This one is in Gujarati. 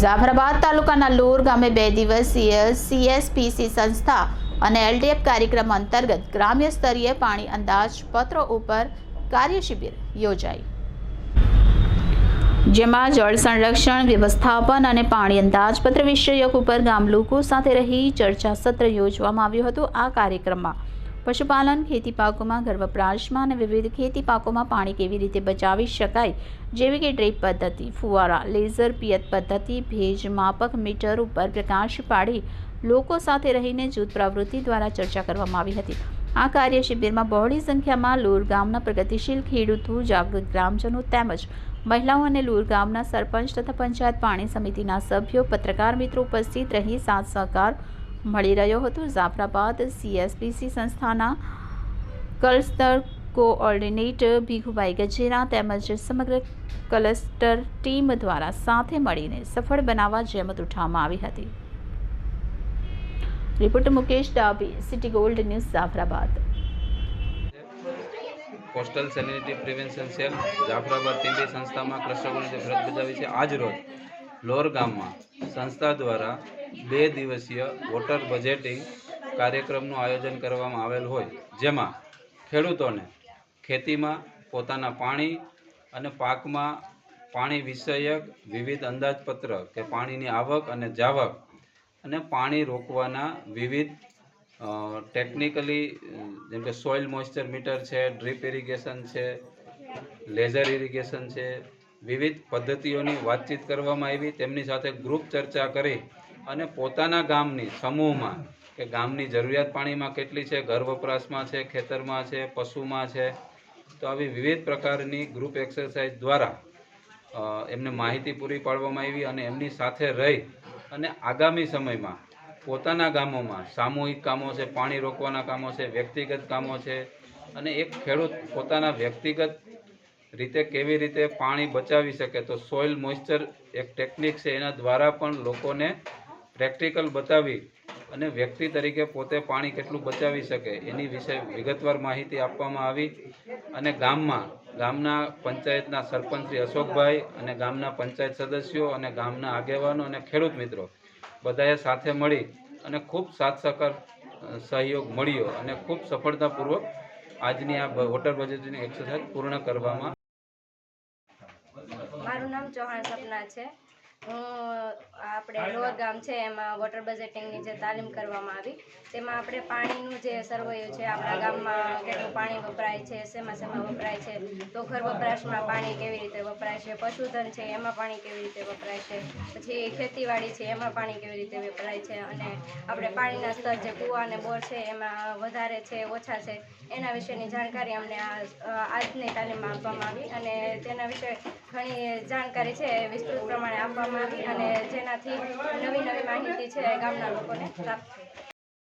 જાફરાબાદ તાલુકાના લોર ગામે બે દિવસીય સીએસપીસી સંસ્થા અને એલડીએફ કાર્યક્રમ અંતર્ગત ગ્રામ્ય સ્તરીય પાણી અંદાજપત્રો ઉપર કાર્યશિબિર યોજાઈ. જેમાં જળ સંરક્ષણ, વ્યવસ્થાપન અને પાણી અંદાજપત્ર વિષયક ઉપર ગામ લોકો સાથે રહી ચર્ચા સત્ર યોજવામાં આવ્યું હતું. આ કાર્યક્રમમાં પશુપાલન ખેતી પાકોમાં ઘર વપરાશમાં અને વિવિધ ખેતી પાકોમાં પાણી કેવી રીતે બચાવી શકાય? જેવી કે ડ્રીપ પદ્ધતિ, ફુવારા, લેઝર પિયત પદ્ધતિ, ભેજ માપક મીટર ઉપર પ્રકાશ પાડી લોકો સાથે રહીને જૂથ પ્રવૃત્તિ દ્વારા ચર્ચા કરવામાં આવી હતી. આ કાર્ય શિબિરમાં બહોળી સંખ્યામાં લૂર ગામના પ્રગતિશીલ ખેડૂતો, જાગૃત ગ્રામજનો તેમજ મહિલાઓ અને લૂર ગામના સરપંચ તથા પંચાયત પાણી સમિતિના સભ્યો, પત્રકાર મિત્રો ઉપસ્થિત રહી સાથ સહકાર મળી રહ્યો હતો. જાફરાબાદ સીએસપીસી સંસ્થાના ક્લસ્ટર કોઓર્ડિનેટર ભીખુભાઈ ગજેરા તેમજ સમગ્ર ક્લસ્ટર ટીમ દ્વારા સાથે મળીને સફળ બનાવવા જહેમત ઉઠાવવામાં આવી હતી. Reporter Mukesh Dabhi city gold news, Jafrabad. Coastal salinity prevention cell Jafrabad Timbi સંસ્થામાં ક્લસ્ટર ફરજ બજાવી છે. આજ રોજ લોર ગામમાં સંસ્થા દ્વારા બે દિવસીય વોટર બજેટિંગ કાર્યક્રમનું આયોજન કરવામાં આવેલ હોય, જેમાં ખેડૂતોને ખેતીમાં પોતાના પાણી અને પાકમાં પાણી વિષયક વિવિધ અંદાજપત્ર કે પાણીની આવક અને જાવક અને પાણી રોકવાના વિવિધ ટેકનિકલી જેમ કે સોઇલ મોઇસ્ચર મીટર છે ડ્રીપ ઇરિગેશન છે લેઝર ઇરિગેશન છે, વિવિધ પદ્ધતિઓની વાતચીત કરવામાં આવી, તેમની સાથે ગ્રુપ ચર્ચા કરી અને પોતાના ગામની, સમૂહમાં, કે ગામની જરૂરિયાત પાણીમાં કેટલી છે, ઘર વપરાશમાં છે, ખેતરમાં છે, પશુમાં છે, તો આવી વિવિધ પ્રકારની ગ્રુપ એક્સરસાઇઝ દ્વારા એમને માહિતી પૂરી પાડવામાં આવી અને એમની સાથે રહી અને આગામી સમયમાં પોતાના ગામોમાં સામૂહિક કામો છે, પાણી રોકવાના કામો છે, વ્યક્તિગત કામો છે અને એક ખેડૂત પોતાના વ્યક્તિગત રીતે કેવી રીતે પાણી બચાવી શકે, તો સોઇલ મોઇસ્ચર એક ટેકનિક છે, એના દ્વારા પણ લોકોને પ્રેક્ટિકલ બતાવી અને વ્યક્તિ તરીકે પોતે પાણી કેટલું બચાવી શકે એની વિશે વિગતવાર માહિતી આપવામાં આવી અને ગામમાં, ગામના પંચાયતના સરપંચ શ્રી અશોકભાઈ અને ગામના પંચાયત સદસ્યો અને ગામના આગેવાનો અને ખેડૂત મિત્રો બધાએ સાથે મળી અને ખૂબ સાથ સહકાર સહયોગ મળ્યો અને ખૂબ સફળતાપૂર્વક આજની આ વોટર બજેટની એક્સરસાઇઝ પૂર્ણ કરવામાં મારું નામ ચૌહાણ સપના છે. આપણે લોર ગામ છે એમાં વોટર બજેટિંગની જે તાલીમ કરવામાં આવી તેમાં આપણે પાણીનું જે સર્વૈયું છે આપણા ગામમાં કેટલું પાણી વપરાય છે શેમાં શેમાં વપરાય છે તો ઘર વપરાશમાં પાણી કેવી રીતે વપરાય છે પશુધન છે એમાં પાણી કેવી રીતે વપરાય છે પછી ખેતીવાડી છે એમાં પાણી કેવી રીતે વપરાય છે અને આપણે પાણીના સ્તર જે કૂવા અને બોર છે એમાં વધારે છે ઓછા છે એના વિશેની જાણકારી અમને આ આજની તાલીમમાં આપવામાં આવી અને તેના વિશે ઘણી જાણકારી છે વિસ્તૃત પ્રમાણે આપવામાં આવી અને જેનાથી નવી નવી માહિતી છે ગામના લોકોને પ્રાપ્ત થઈ.